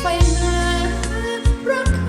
ไฟหารัก